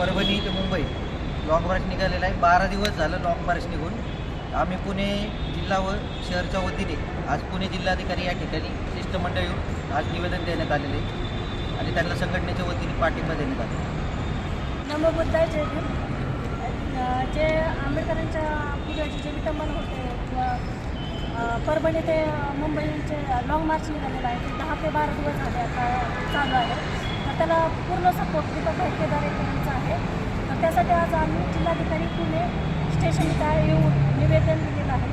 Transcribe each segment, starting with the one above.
परभणी ते Mumbai. Long march निघालेला आहे. बारा दिवस झालं लॉंग मार्च निघून. आम्ही पुणे जिल्हा व शहरच्या वतीने आज पुणे जिल्हाधिकारी या ठिकाणी शिष्टमंडळ येऊन आज निवेदन देण्यात आलेले आहे. आणि त्यांना संघटनेच्या वतीने पाठिंबा देण्यात आला. नमो बुद्धाय जय जे आंबेडकरांच्या पूर्वीचे जे विटंबन होते किंवा परभणी ते मुंबईचे लॉंग मार्च निघालेलं आहे. ते दहा ते बारा दिवस झाले आता चालू आहे. त्याला पूर्ण सपोर्ट दीपक भाईकेदार यांचा आहे. तर त्यासाठी आज आम्ही जिल्हाधिकारी पुणे स्टेशन काय येऊन निवेदन दिलेलं आहे.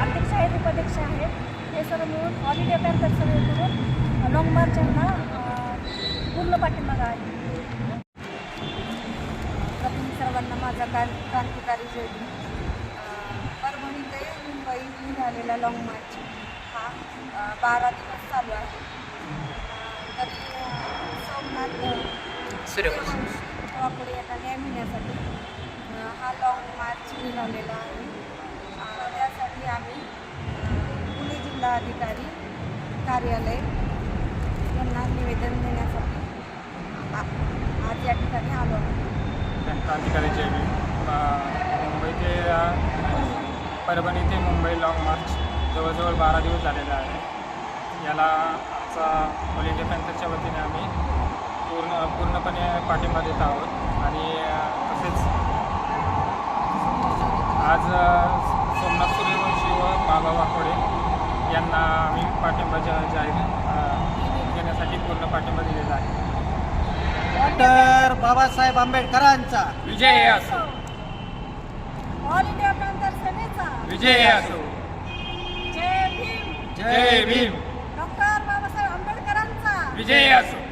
अध्यक्ष आहेत उपाध्यक्ष आहेत. हे सर्व मिळून ऑल इंडिया पॅन्थर सर्वे करून लॉंग मार्च यांना पूर्ण पाठिंबा आहे. सर्वांना माझा काल क्रांतिकारी जय परभणी ते मुंबई झालेला लॉंग मार्च हा बारा दिवस चालू आहे अं, तरी अं, सोमनाथ सूर्यवंशी न्याय मिळण्यासाठी अं, हा लॉंग मार्च निघालेला आहे. त्यासाठी आम्ही पुणे जिल्हाधिकारी कार्यालय यांना निवेदन देण्यासाठी आज या ठिकाणी आलो क्रांतिकारी मुंबई ते परभणी ते मुंबई लॉंग मार्च जवळजवळ बारा दिवस झालेला आहे. याला आमचा ऑल इंडिया पॅन्थरच्या वतीने आम्ही पूर्ण पूर्णपणे पाठिंबा देत आहोत. आणि तसेच आज सोमनाथ सूर्यवंशी व बाबा वाकोडे यांना आम्ही पाठिंबा जा जाहीर देण्यासाठी पूर्ण पाठिंबा दिलेला आहे. डॉक्टर बाबासाहेब आंबेडकरांचा. विजय असो. ऑल इंडिया पॅन्थर सेनेचा विजय असो. जय भीम. जय भीम. डॉक्टर बाबासाहेब आंबेडकरांचा. विजय असो.